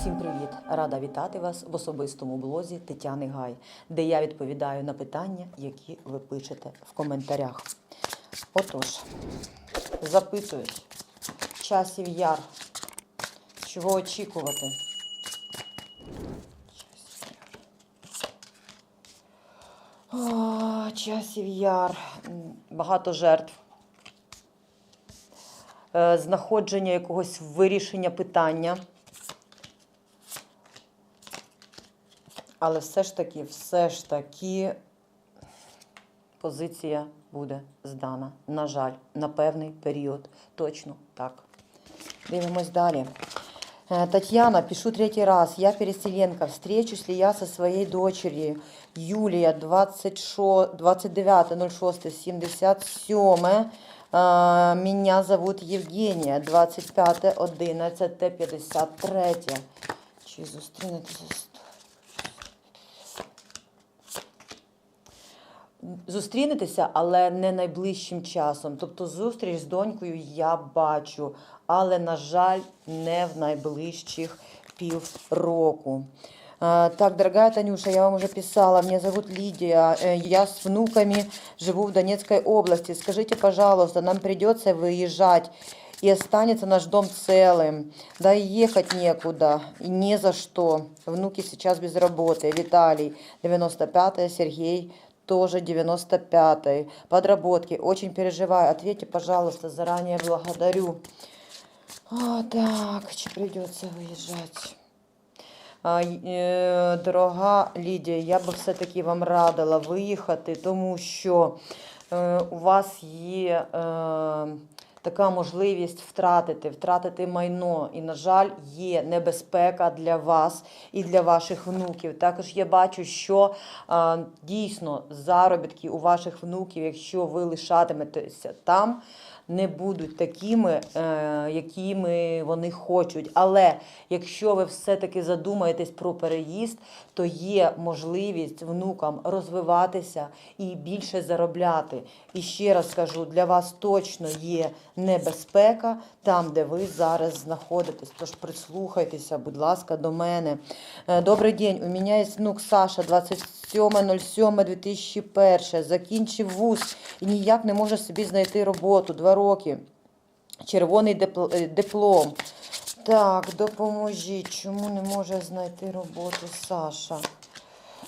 Всім привіт! Рада вітати вас в особистому блозі Тетяни Гай, де я відповідаю на питання, які ви пишете в коментарях. Отож, запитують часів яр. Чого очікувати? О, часів яр. Багато жертв. Е, Знаходження якогось вирішення питання. Але все ж таки, все ж таки, позиція буде здана. На жаль, на певний період. Точно так. Дивимось далі. Э, Татьяна, пишу третий раз. Я Переселенка. Встречусь ли я со своей дочерью Юлия 29.06.77. А, Меня зовут Евгения. 25.11.53. Чи зустрінетеся з Зустрінетеся, але не найближчим часом. Тобто зустріч з донькою я бачу, але, на жаль, не в найближчих півроку. А, Так, дорогая Танюша, я вам уже писала, меня зовут Лидия, э, я с внуками живу в Донецкой области. Скажите, пожалуйста, нам придется выезжать, и останется наш дом целым. Да и ехать некуда, и не за что. Внуки сейчас без работы. Виталий, 95-я, Сергей, тоже 95-й. Подработки, очень переживаю. Ответьте, пожалуйста, заранее благодарю. О, так, придется выезжать? Е, Дорога Лідія, я би все-таки вам радила виїхати, тому що е, у вас є е, така можливість втратити, втратити майно. І, на жаль, є небезпека для вас і для ваших внуків. Також я бачу, що е, дійсно заробітки у ваших внуків, якщо ви лишатиметеся там, не будуть такими, е, якими вони хочуть. Але якщо ви все-таки задумаєтесь про переїзд, то є можливість внукам розвиватися і більше заробляти. І ще раз кажу, для вас точно є небезпека там, де ви зараз знаходитесь. Тож прислухайтеся, будь ласка, до мене. Е, Добрий день. У мене є внук Саша, 27.07.2001. Закінчив вуз і ніяк не може собі знайти роботу. Два роки. Червоний е, диплом. Так, допоможіть. Чому не може знайти роботу Саша?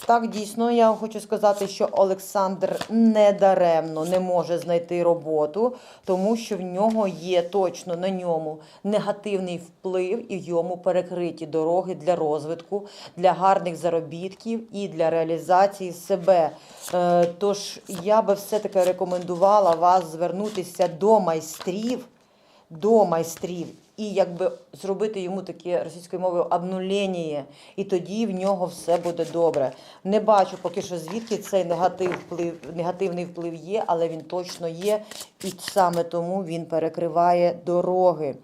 Так, дійсно, я хочу сказати, що Олександр недаремно не може знайти роботу, тому що в нього є точно на ньому негативний вплив і в йому перекриті дороги для розвитку, для гарних заробітків і для реалізації себе. Е, Тож я би все-таки рекомендувала вас звернутися до майстрів до майстрів і якби зробити йому таке російською мовою обнулення, і тоді в нього все буде добре. Не бачу поки що звідки цей негатив вплив, негативний вплив є, але він точно є, і саме тому він перекриває дороги.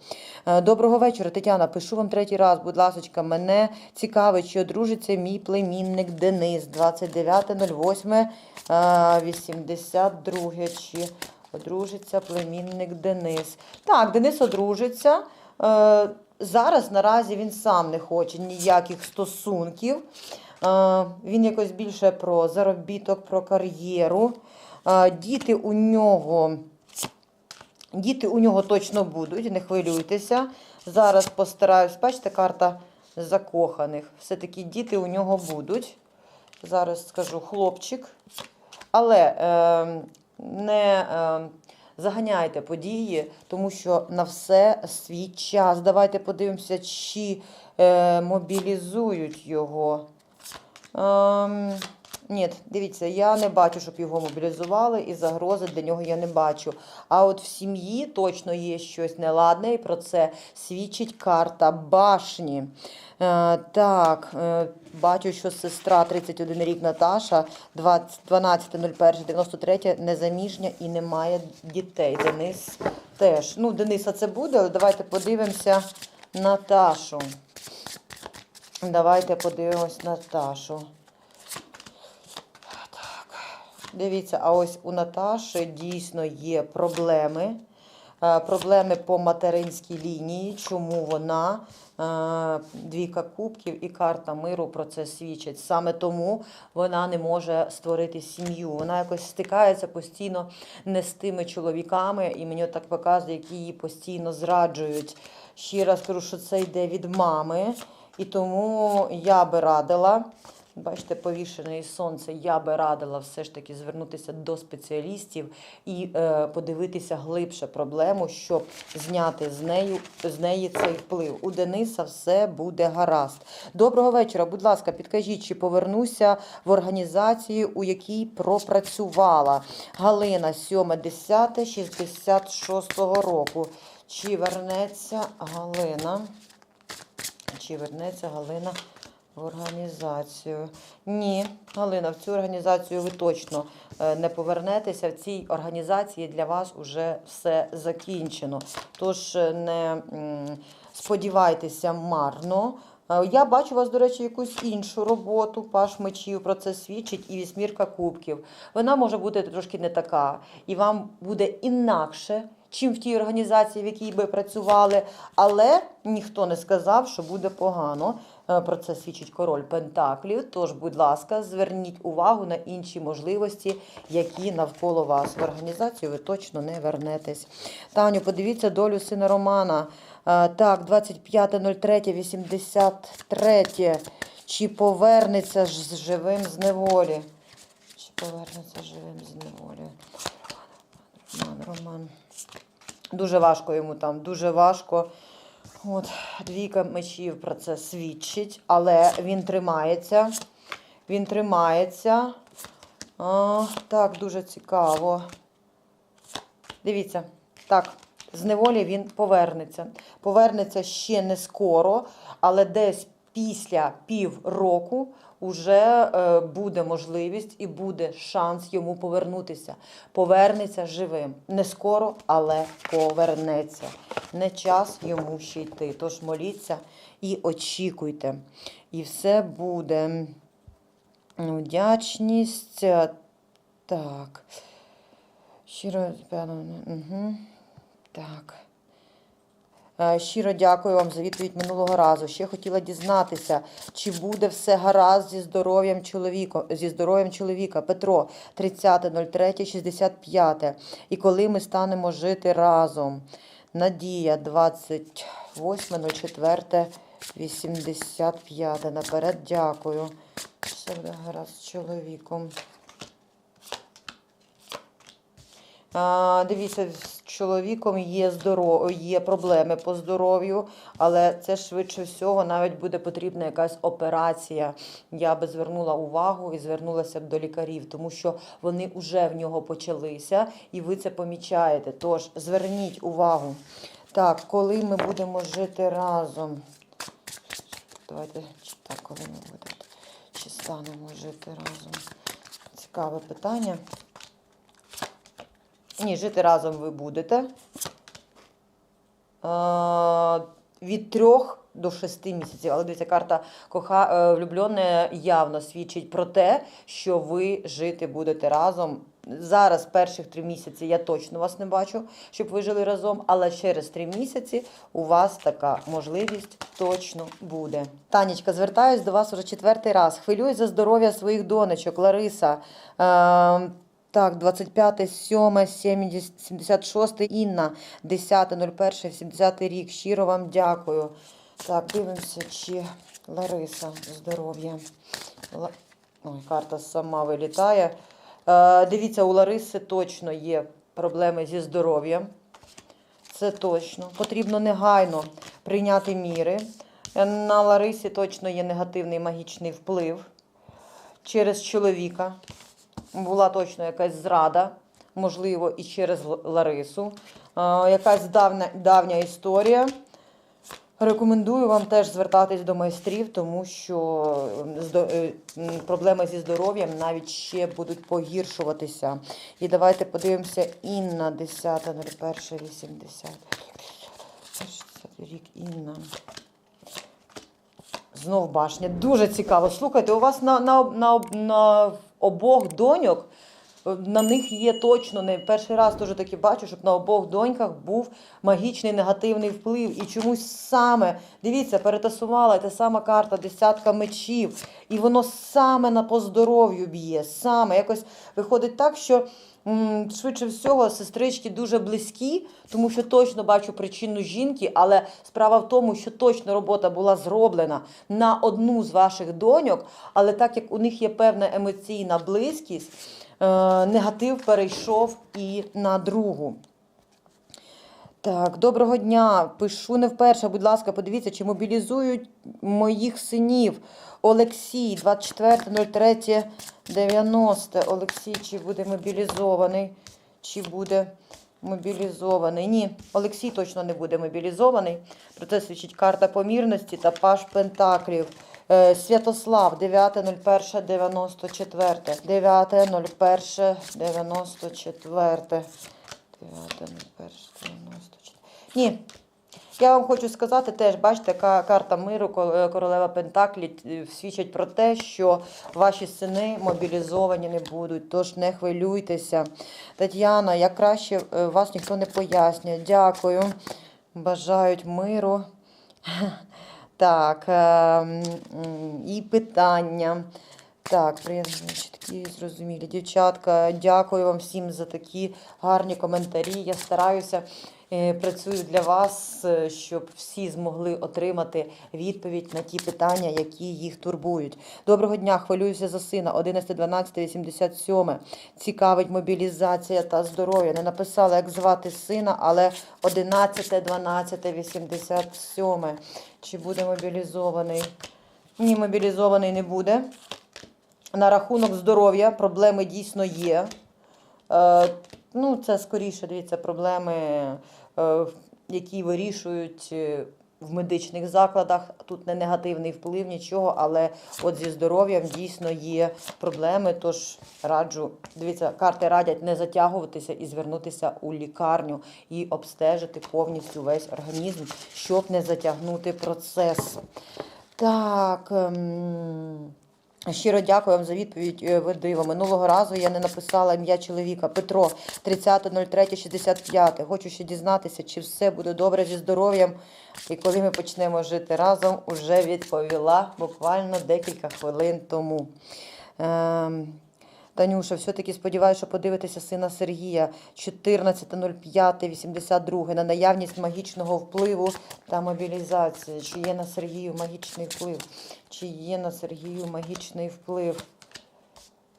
Е, Доброго вечора, Тетяна. Пишу вам третій раз. Будь ласка, мене цікавить, чи одружиться мій племінник Денис 29.08. 82 чи Одружиться племінник Денис. Так, Денис одружиться. Е, зараз наразі він сам не хоче ніяких стосунків. Е, він якось більше про заробіток, про кар'єру. Е, діти у нього. Діти у нього точно будуть, не хвилюйтеся. Зараз постараюсь, бачите, карта закоханих. Все-таки діти у нього будуть. Зараз скажу хлопчик. Але е, не е, заганяйте події, тому що на все свій час. Давайте подивимося, чи е, мобілізують його. Ем, ні, дивіться, я не бачу, щоб його мобілізували, і загрози для нього я не бачу. А от в сім'ї точно є щось неладне, і про це свідчить карта башні. Е, так, е, бачу, що сестра 31 рік Наташа, 12.01.93, незаміжня і не має дітей. Денис теж. Ну, Дениса це буде, але давайте подивимося Наташу. Давайте подивимось Наташу. Так. Дивіться, а ось у Наташі дійсно є проблеми. Е, Проблеми по материнській лінії, чому вона, двійка кубків і карта миру про це свідчить. Саме тому вона не може створити сім'ю. Вона якось стикається постійно не з тими чоловіками, і мені так показує, які її постійно зраджують. Ще раз кажу, що це йде від мами, і тому я би радила. Бачите, повішене сонце, я би радила все ж таки звернутися до спеціалістів і е, подивитися глибше проблему, щоб зняти з нею з неї цей вплив. У Дениса все буде гаразд. Доброго вечора. Будь ласка, підкажіть, чи повернуся в організацію, у якій пропрацювала Галина 7 10 66 року. Чи вернеться Галина? Чи вернеться Галина організацію? Ні, Галина, в цю організацію ви точно е, не повернетеся. В цій організації для вас вже все закінчено. Тож е, не сподівайтеся марно. Е, Я бачу у вас, до речі, якусь іншу роботу, паш мечів про це свідчить, і вісьмірка кубків. Вона може бути трошки не така, і вам буде інакше, чим в тій організації, в якій би працювали, але ніхто не сказав, що буде погано. Е, Про це свідчить король Пентаклів. Тож, будь ласка, зверніть увагу на інші можливості, які навколо вас. В організацію ви точно не вернетесь. Таню, подивіться долю сина Романа. Е, Так, 25.03.83. Чи повернеться ж з живим з неволі? Чи повернеться живим з неволі? Роман, Роман. Дуже важко йому там, дуже важко. От, двійка мечів про це свідчить, але він тримається. Він тримається. А, так, дуже цікаво. Дивіться, так, з неволі він повернеться. Повернеться ще не скоро, але десь після півроку вже е, буде можливість і буде шанс йому повернутися. Повернеться живим. Не скоро, але повернеться. Не час йому ще йти. Тож моліться і очікуйте. І все буде. Вдячність. е, Так. Щиро. Угу. Так. Е, Щиро дякую вам за відповідь минулого разу. Ще хотіла дізнатися, чи буде все гаразд зі здоров'ям чоловіка, зі здоров'ям чоловіка. Петро, 30.03.65. І коли ми станемо жити разом. Надія, 28.04.85. Наперед дякую. Все буде гаразд з чоловіком. А, дивіться, чоловіком є здоров... є проблеми по здоров'ю, але це швидше всього навіть буде потрібна якась операція. Я би звернула увагу і звернулася б до лікарів, тому що вони вже в нього почалися, і ви це помічаєте. Тож зверніть увагу. Так, коли ми будемо жити разом? Давайте так, коли ми будемо, чи станемо жити разом? Цікаве питання. Ні, жити разом ви будете. Е, від трьох до шести місяців. Але дивіться, карта коха е, влюблене явно свідчить про те, що ви жити будете разом. Зараз перших три місяці я точно вас не бачу, щоб ви жили разом, але через три місяці у вас така можливість точно буде. Танечка, звертаюсь до вас уже четвертий раз. Хвилююсь за здоров'я своїх донечок. Лариса. Е, так, 25, 7, 76, Інна, 10, 01, 70 рік. Щиро вам дякую. Так, дивимося, чи Лариса здоров'я. Ой, карта сама вилітає. Е, дивіться, у Лариси точно є проблеми зі здоров'ям. Це точно. Потрібно негайно прийняти міри. Е, На Ларисі точно є негативний магічний вплив через чоловіка. Була точно якась зрада, можливо, і через Ларису. Якась давня, давня історія. Рекомендую вам теж звертатись до майстрів, тому що ем, е, проблеми зі здоров'ям навіть ще будуть погіршуватися. І давайте подивимося Інна 10.01.80. рік Інна. Знов башня. Дуже цікаво. Слухайте, у вас на, на, на, на обох доньок на них є точно не перший раз теж таки бачу, щоб на обох доньках був магічний негативний вплив. І чомусь саме, дивіться, перетасувала та сама карта, десятка мечів, і воно саме на по здоров'ю б'є. Саме якось виходить так, що швидше всього сестрички дуже близькі, тому що точно бачу причину жінки, але справа в тому, що точно робота була зроблена на одну з ваших доньок, але так як у них є певна емоційна близькість, негатив перейшов і на другу. Так, доброго дня. Пишу не вперше. Будь ласка, подивіться, чи мобілізують моїх синів. Олексій, 24.03.90. Олексій, чи буде мобілізований? Чи буде мобілізований? Ні, Олексій точно не буде мобілізований. Про це свідчить карта помірності та паш Пентаклів. Е, Святослав, 9.01.94. 9.01.94. 9.01.94. Ні. Я вам хочу сказати теж, бачите, карта миру, е, королева Пентаклі е, свідчить про те, що ваші сини мобілізовані не будуть, тож не хвилюйтеся. Тетяна, як краще вас ніхто не пояснює. Дякую. Бажають миру. Так, е, м, м, і питання. Так, приємно, чіткі, зрозумілі. Дівчатка, дякую вам всім за такі гарні коментарі. Я стараюся, е, працюю для вас, е, щоб всі змогли отримати відповідь на ті питання, які їх турбують. Доброго дня, хвилююся за сина. 11, 12, 87. Цікавить мобілізація та здоров'я. Не написала, як звати сина, але 11, 12, 87. Чи буде мобілізований? Ні, мобілізований не буде. На рахунок здоров'я проблеми дійсно є. Е, ну, це скоріше, дивіться, проблеми, е, які вирішують е, в медичних закладах. Тут не негативний вплив, нічого, але от зі здоров'ям дійсно є проблеми. Тож раджу, дивіться, карти радять не затягуватися і звернутися у лікарню і обстежити повністю весь організм, щоб не затягнути процес. Так. Ем, Щиро дякую вам за відповідь. е, Ви диво. Минулого разу я не написала ім'я чоловіка. Петро, 30.03.65. Хочу ще дізнатися, чи все буде добре зі здоров'ям. І коли ми почнемо жити разом, уже відповіла буквально декілька хвилин тому. Танюша, все-таки сподіваюся, що подивитися сина Сергія 14.05.82 на наявність магічного впливу та мобілізації. Чи є на Сергію магічний вплив? Чи є на Сергію магічний вплив?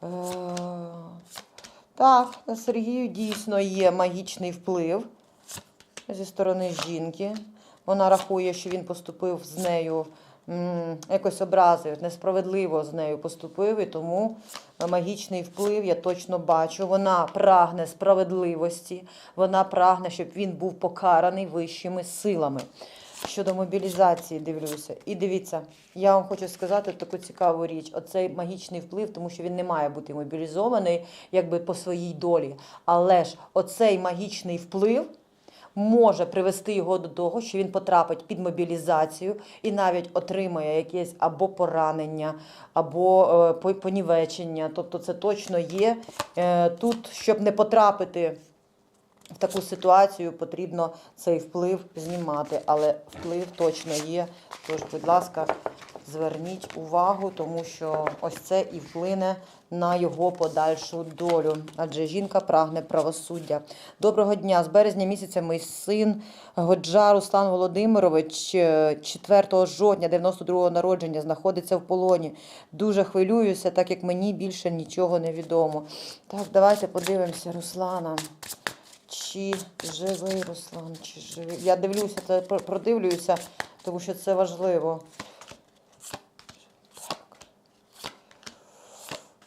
Е, Так, на Сергію дійсно є магічний вплив зі сторони жінки. Вона рахує, що він поступив з нею, якось образив, несправедливо з нею поступив, і тому магічний вплив я точно бачу. Вона прагне справедливості, вона прагне, щоб він був покараний вищими силами. Щодо мобілізації дивлюся. І дивіться, я вам хочу сказати таку цікаву річ. Оцей магічний вплив, тому що він не має бути мобілізований якби по своїй долі. Але ж оцей магічний вплив може привести його до того, що він потрапить під мобілізацію і навіть отримає якесь або поранення, або е, понівечення. Тобто це точно є. Е, тут, щоб не потрапити в таку ситуацію потрібно цей вплив знімати, але вплив точно є. Тож, будь ласка, зверніть увагу, тому що ось це і вплине на його подальшу долю. Адже жінка прагне правосуддя. Доброго дня! З березня місяця мій син Годжа Руслан Володимирович, е, 4 жовтня 92-го народження, знаходиться в полоні. Дуже хвилююся, так як мені більше нічого не відомо. Так, давайте подивимося, Руслана. Чи живий Руслан, чи живий. Я дивлюся, це продивлююся, тому що це важливо.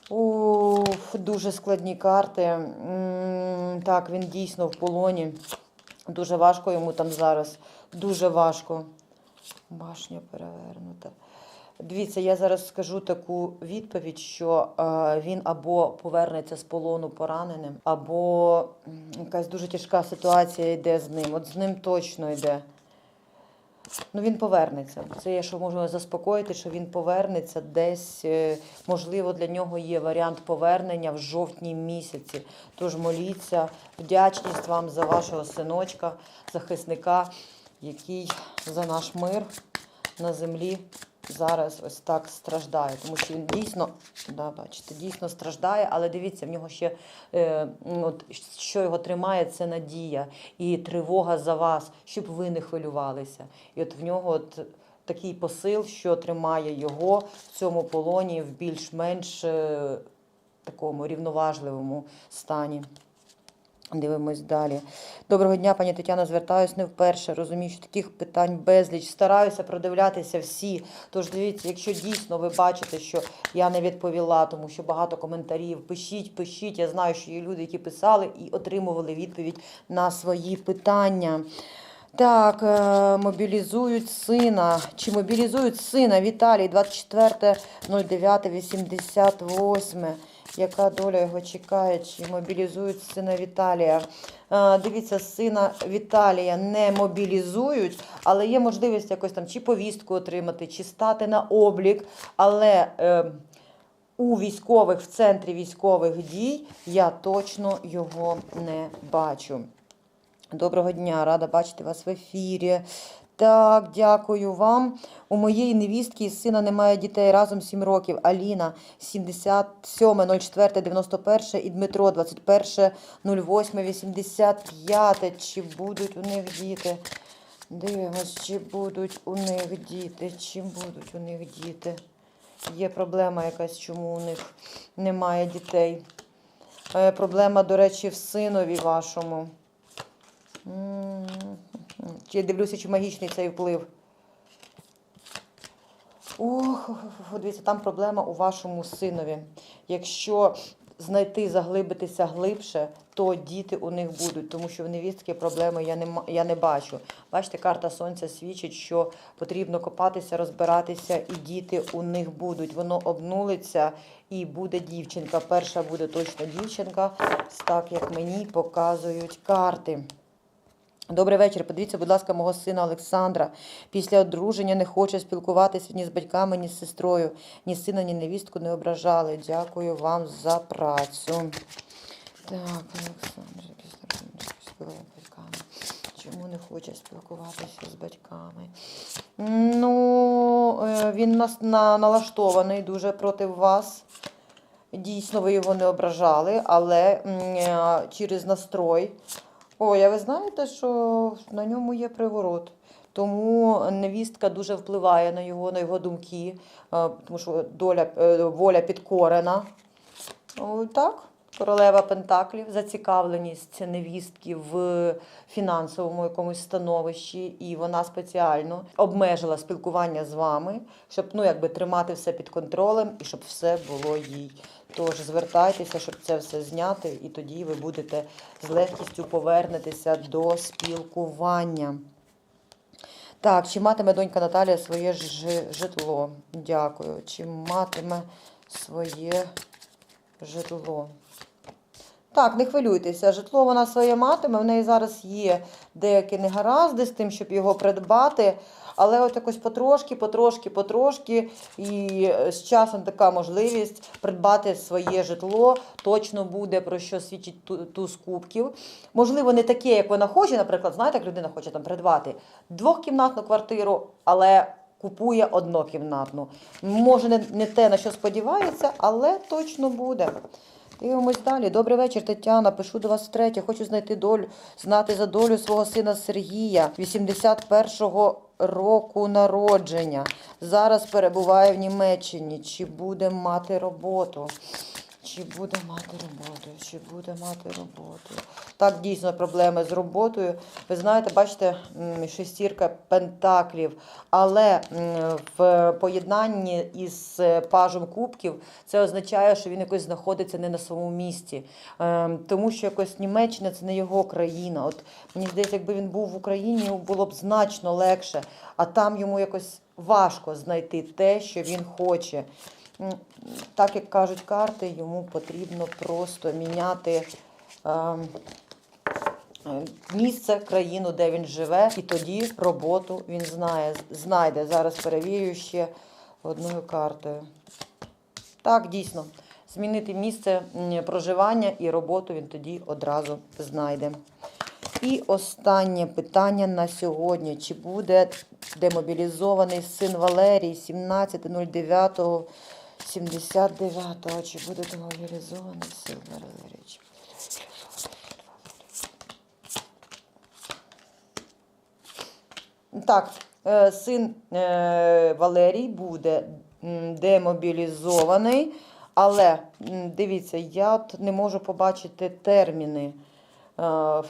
Уф, дуже складні карти. Так, він дійсно в полоні. Дуже важко йому там зараз. Дуже важко. Башня перевернута. Дивіться, я зараз скажу таку відповідь, що е, він або повернеться з полону пораненим, або якась дуже тяжка ситуація йде з ним. От з ним точно йде. Ну, він повернеться. Це я що можу заспокоїти, що він повернеться десь. е, Можливо, для нього є варіант повернення в жовтні місяці. Тож моліться, вдячність вам за вашого синочка, захисника, який за наш мир на землі зараз ось так страждає. Тому що він дійсно, да, бачите, дійсно страждає, але дивіться, в нього ще е, от, що його тримає, це надія і тривога за вас, щоб ви не хвилювалися. І от в нього от такий посил, що тримає його в цьому полоні в більш-менш е, такому рівноважливому стані. Дивимось далі. Доброго дня, пані Тетяно. Звертаюсь не вперше. Розумію, що таких питань безліч. Стараюся продивлятися всі. Тож дивіться, якщо дійсно ви бачите, що я не відповіла, тому що багато коментарів. Пишіть, пишіть. Я знаю, що є люди, які писали і отримували відповідь на свої питання. Так, е, мобілізують сина. Чи мобілізують сина Віталій 24.09.88. Яка доля його чекає? Чи мобілізують сина Віталія? Е, Дивіться, сина Віталія не мобілізують, але є можливість якось там чи повістку отримати, чи стати на облік. Але е, у військових в центрі військових дій я точно його не бачу. Доброго дня, рада бачити вас в ефірі. Так, дякую вам. У моєї невістки і сина немає дітей разом 7 років. Аліна 77.04.91 і Дмитро 21.08.85. Чи будуть у них діти? Дивимось, чи будуть у них діти, чи будуть у них діти. Є проблема якась, чому у них немає дітей. Е, Проблема, до речі, в синові вашому. Чи я дивлюся, чи магічний цей вплив. Ох, дивіться, там проблема у вашому синові. Якщо знайти, заглибитися глибше, то діти у них будуть, тому що в невістки проблеми я не, я не бачу. Бачите, карта сонця свідчить, що потрібно копатися, розбиратися, і діти у них будуть. Воно обнулиться і буде дівчинка. Перша буде точно дівчинка, так як мені показують карти. Добрий вечір. Подивіться, будь ласка, мого сина Олександра. Після одруження не хоче спілкуватися ні з батьками, ні з сестрою. Ні сина, ні невістку не ображали. Дякую вам за працю. Так, Олександр, після не з батьками. Чому не хоче спілкуватися з батьками? Ну, е, він нас на, налаштований дуже проти вас. Дійсно, ви його не ображали, але е, через настрой. Ой, а ви знаєте, що на ньому є приворот. Тому невістка дуже впливає на його, на його думки, е, тому що доля, е, воля підкорена. О, Так, королева Пентаклів, зацікавленість невістки в фінансовому якомусь становищі, і вона спеціально обмежила спілкування з вами, щоб ну, якби, тримати все під контролем і щоб все було їй. Тож звертайтеся, щоб це все зняти, і тоді ви будете з легкістю повернетеся до спілкування. Так, чи матиме донька Наталія своє жи- житло? Дякую. Чи матиме своє житло? Так, не хвилюйтеся. Житло вона своє матиме. В неї зараз є деякі негаразди з тим, щоб його придбати. Але от якось потрошки, потрошки, потрошки, і е, з часом така можливість придбати своє житло точно буде, про що свідчить ту- туз кубків. Можливо, не таке, як вона хоче, наприклад, знаєте, як людина хоче там придбати двохкімнатну квартиру, але купує однокімнатну. Може, не, не те, на що сподівається, але точно буде. Дивимось далі. Добрий вечір, Тетяна. Пишу до вас втретє. Хочу знайти долю, знати за долю свого сина Сергія, 81-го року народження. Зараз перебуває в Німеччині. Чи буде мати роботу? Чи буде мати роботу? Чи буде мати роботу? Так, дійсно, проблеми з роботою. Ви знаєте, бачите, шестірка пентаклів, але в поєднанні із е, пажем кубків це означає, що він якось знаходиться не на своєму місці. Ем, Тому що якось Німеччина це не його країна. От мені здається, якби він був в Україні, було б значно легше, а там йому якось важко знайти те, що він хоче. Так як кажуть карти, йому потрібно просто міняти ем, місце, країну, де він живе, і тоді роботу він знає, знайде. Зараз перевірю ще одною картою. Так, дійсно. Змінити місце проживання і роботу він тоді одразу знайде. І останнє питання на сьогодні. Чи буде демобілізований син Валерій 17.09.79? Чи буде демобілізований син Валерій? Чи? Так, е, син е, Валерій буде демобілізований, але дивіться, я от не можу побачити терміни. Е,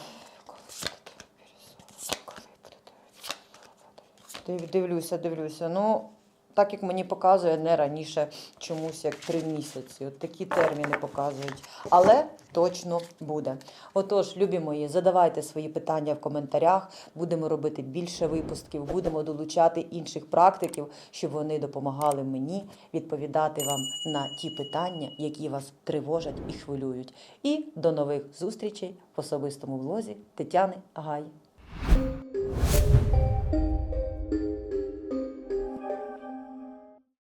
Дивлюся, дивлюся. Ну, так як мені показує, не раніше чомусь як три місяці. От такі терміни показують. Але точно буде. Отож, любі мої, задавайте свої питання в коментарях. Будемо робити більше випусків, будемо долучати інших практиків, щоб вони допомагали мені відповідати вам на ті питання, які вас тривожать і хвилюють. І до нових зустрічей в особистому влозі Тетяни Гай.